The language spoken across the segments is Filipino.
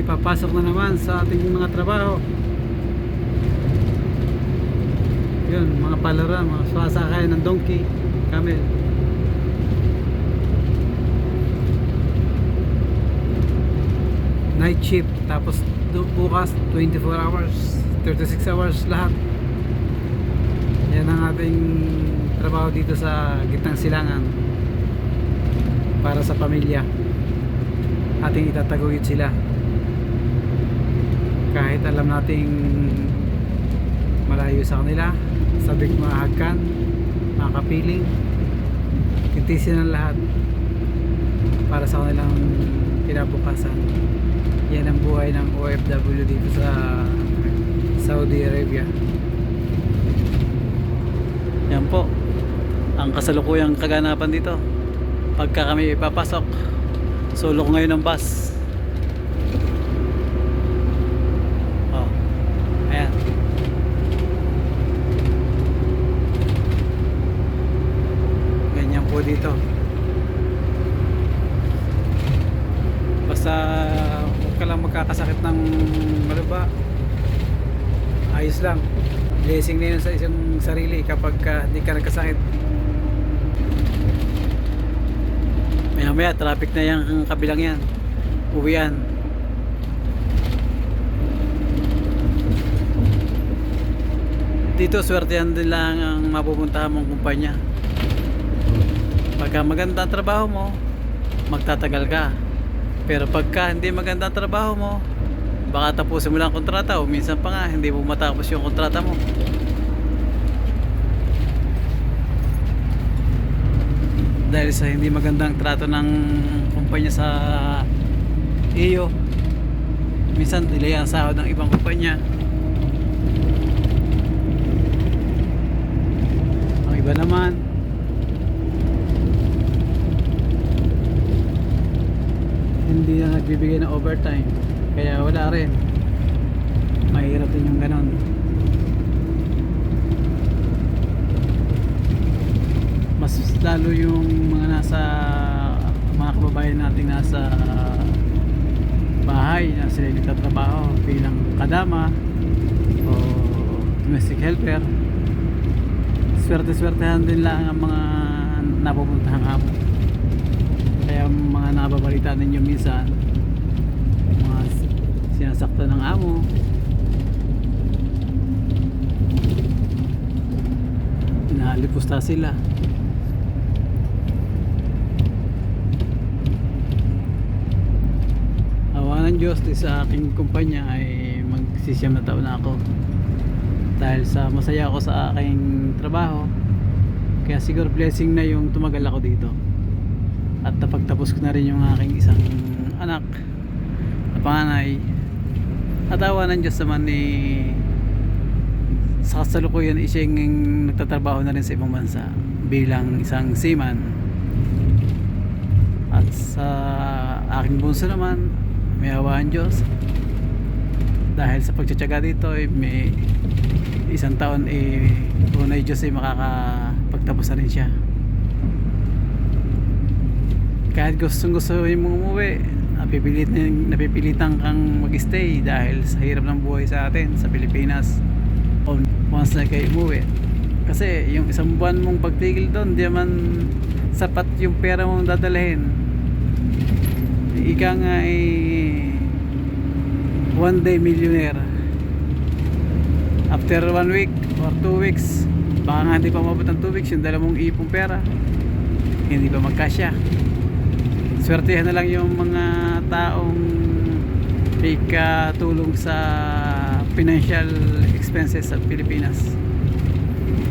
ay papasok na naman sa ating mga trabaho. Yun, mga palara, mga swasakay ng donkey, camel. Night shift, tapos bukas 24 hours, 36 hours lahat. Yan ang ating trabaho dito sa gitnang silangan para sa pamilya ating itataguyod sila kahit alam nating malayo sa kanila sabik mahagkan makapiling kintisin ang lahat para sa kanilang kinabukasan. Yan ang buhay ng OFW dito sa Saudi Arabia. Yan po. Ang kasalukuyang kaganapan dito. Pagka kami ipapasok sulok ngayon ng bus ayan. Ganyan po dito. Basta huwag ka lang magkakasakit ng malaba ayos lang. Blessing na yun sa isang sarili kapag ka, hindi ka nagkasakit. Maya maya traffic na yan ang kabilang yan. Uwian dito swertehan din lang ang mapupuntahan mong kumpanya. Pagka maganda ang trabaho mo magtatagal ka. Pero pagka hindi maganda ang trabaho mo baka tapusin mo lang ang kontrata o minsan pa nga hindi mo matapos yung kontrata mo. Dahil sa hindi magandang trato ng kumpanya sa iyo minsan delay ang sahod ng ibang kumpanya ang iba naman. Hindi na nagbibigay ng overtime. Kaya wala rin. Mahirap din yung ganon mas lalo yung mga nasa mga kababayan natin nasa bahay na sila nagtatrabaho bilang kadama o domestic helper swerte-swertehan din lang ang mga napupuntahang amo kaya mga nababalita ninyo minsan mga sinasakta ng amo. Inalipusta sila. Awa ng Diyos di sa aking kumpanya ay magsisiyam na taon na ako dahil sa masaya ako sa aking trabaho. Kaya siguro blessing na yung tumagal ako dito. At napagtapos ko na rin yung aking isang anak na panganay. At awa ng Diyos naman ni sa kasalukuyan siya yung nagtatrabaho na rin sa ibang bansa bilang isang seaman. At sa aking bunso naman may awaan Diyos. Dahil sa pagtsatsaga dito eh, may isang taon eh tunay Diyos ay makakapagtapos na rin siya. Kahit gustong gusto mong umuwi napipilit, napipilitan kang mag-stay dahil sa hirap ng buhay sa atin sa Pilipinas. On- once na kayo umuwi. Kasi yung isang buwan mong pagtigil doon di man sapat yung pera mong dadalhin. Ika nga ay one day millionaire after one week or two weeks baka nga hindi pa mabot ng two weeks yung dala mong ipong pera hindi pa magkasya. Swertehan na lang yung mga taong ikatulong sa financial expenses sa Pilipinas.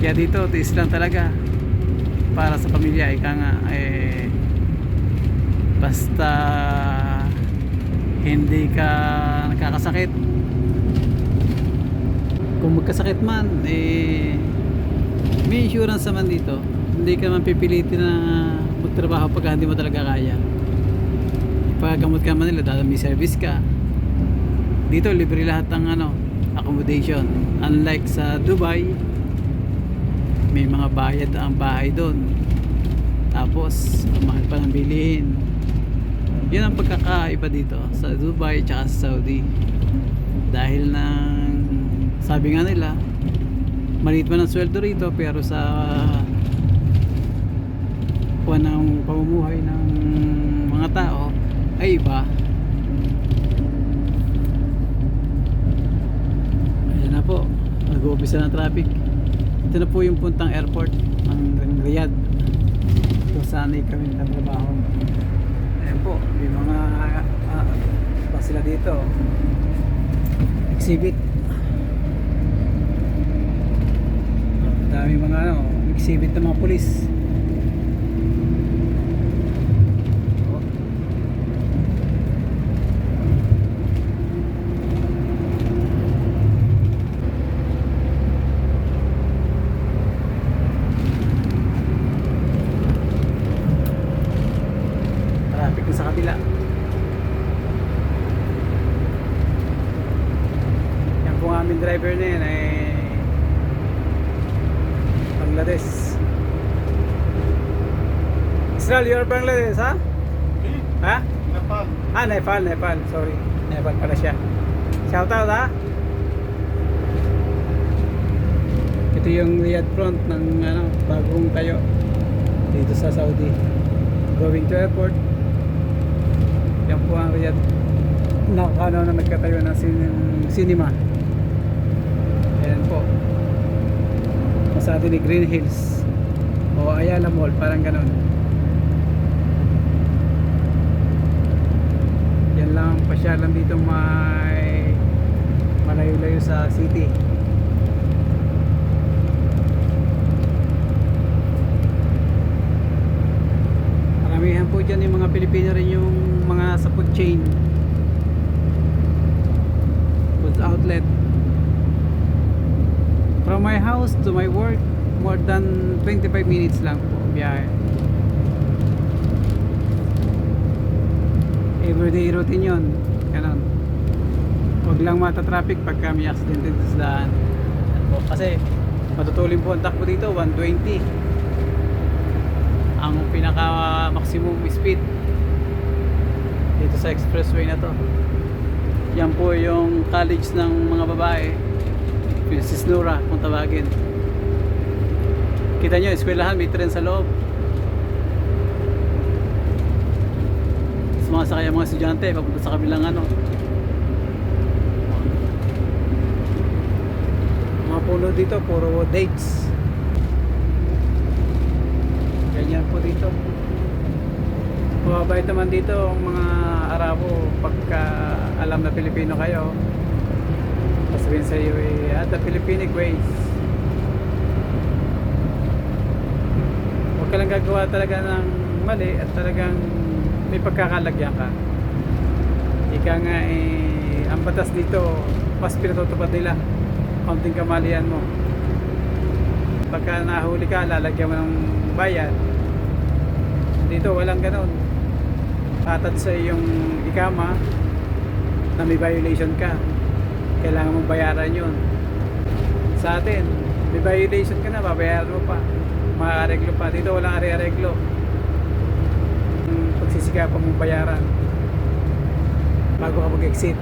Kaya dito tiis lang talaga. Para sa pamilya ika nga eh basta hindi ka nakakasakit kung magkasakit man eh may insurance naman dito. Hindi ka man pipilitin na magtrabaho pagka hindi mo talaga kaya. Paggamot ka man nila dahil may service ka. Dito libre lahat ng ano accommodation. Unlike sa Dubai may mga bayad ang bahay doon. Tapos mahal pa ng bilihin. Yun ang pagkakaiba dito sa Dubai at sa Saudi. Dahil ng sabi nga nila, maliit man ang sweldo rito pero sa kuha ng pamumuhay ng mga tao ay iba. Ayan na po, nag-uumpisa ng traffic. Ito na po yung puntang airport ng Riyadh. Kung saan ay kami nagtatrabaho. Ayan po, may mga uh, pa sila dito. Exhibit. Ang dami mga ano, exhibit ng mga pulis. Oh. Traffic na sa kabila. Yan po ang aming driver na yan ay Bangladesh. Israel, you're Bangladesh, ha? Ha? Nepal. Ah, Nepal, Nepal. Sorry. Nepal pala siya. Shout out, ha? Ito yung Riyadh front ng ano, bagong tayo dito sa Saudi. Going to airport. Yan po ang Riyadh na ano na nagkatayo ng sin- cinema. Ayan po. Masabi ni Green Hills o Ayala Mall, parang ganon. Yan lang ang pasyalan dito may malayo-layo sa city. Maramihan po dyan yung mga Pilipino rin yung mga sa food chain. Food outlet. From my house to my work, more than 25 minutes lang po biyahe. Everyday routine yun. Ganon. Huwag lang mata-traffic pagka may accident sa daan. Kasi matutulin po ang takbo dito, 120 ang pinaka maximum speed dito sa expressway na to yan po yung college ng mga babae Princess Nora kung tawagin. Kita nyo eskwelahan may tren sa loob. Sumasakay ang mga estudyante papunta sa kabilang ano. Mga puno dito puro dates. Ganyan po dito. Mababait naman dito ang mga Arabo pagka alam na Pilipino kayo sasabihin sa iyo eh, ah, the Filipinic ways huwag ka lang gagawa talaga ng mali at talagang may pagkakalagyan ka. Ika nga eh ang batas dito mas pinatutupad nila. Kaunting kamalian mo. Pagka nahuli ka lalagyan mo ng bayad. Dito walang ganon tatad sa iyong ikama na may violation ka kailangan mong bayaran yun. Sa atin may violation ka na babayaran mo pa. Maareglo pa. Dito walang are-areglo pagsisikapan mong bayaran bago ka mag-exit.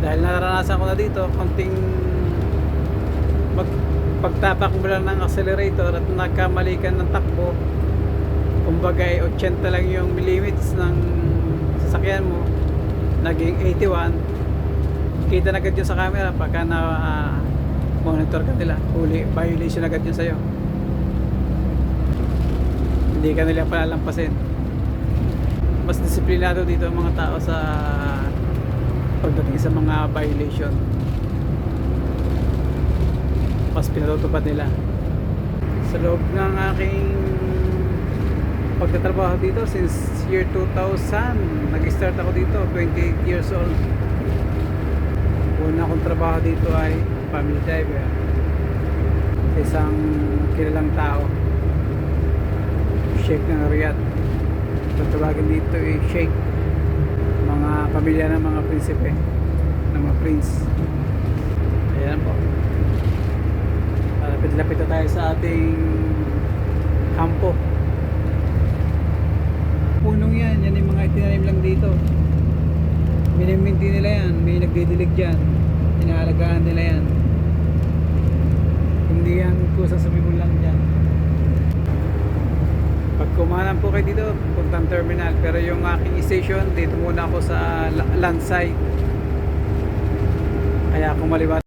Dahil naranasan ko na dito konting mag pagtapak mo lang ng accelerator at nagkamali ka ng takbo kumbaga ay 80 lang yung limits ng sasakyan mo naging 81 kita na agad yun sa camera pagka na ah, monitor ka nila. Huli violation agad yun sa'yo. Hindi ka nila palalampasin. Mas disiplinado dito ang mga tao sa pagdating sa mga violation. Mas pinatutupad nila. Sa loob ng aking pagtatrabaho dito since year 2000 nag-start ako dito 28 years old. Una kong trabaho dito ay family driver. Sa isang kilalang tao. Sheikh ng Riyadh. Tatawagin dito ay Sheikh. Mga pamilya ng mga prinsipe ng mga prince. Ayan po. Lapit-lapit na tayo sa ating kampo. Punong yan, yan yung mga itinanim lang dito. Miniminti nila yan, may nagdidilig dyan. Inaalagaan nila yan. Hindi yan kusa sa lang dyan. Pag kumanan po kayo dito, puntang terminal. Pero yung aking station, dito muna ako sa la- land side. Kaya kung maliwa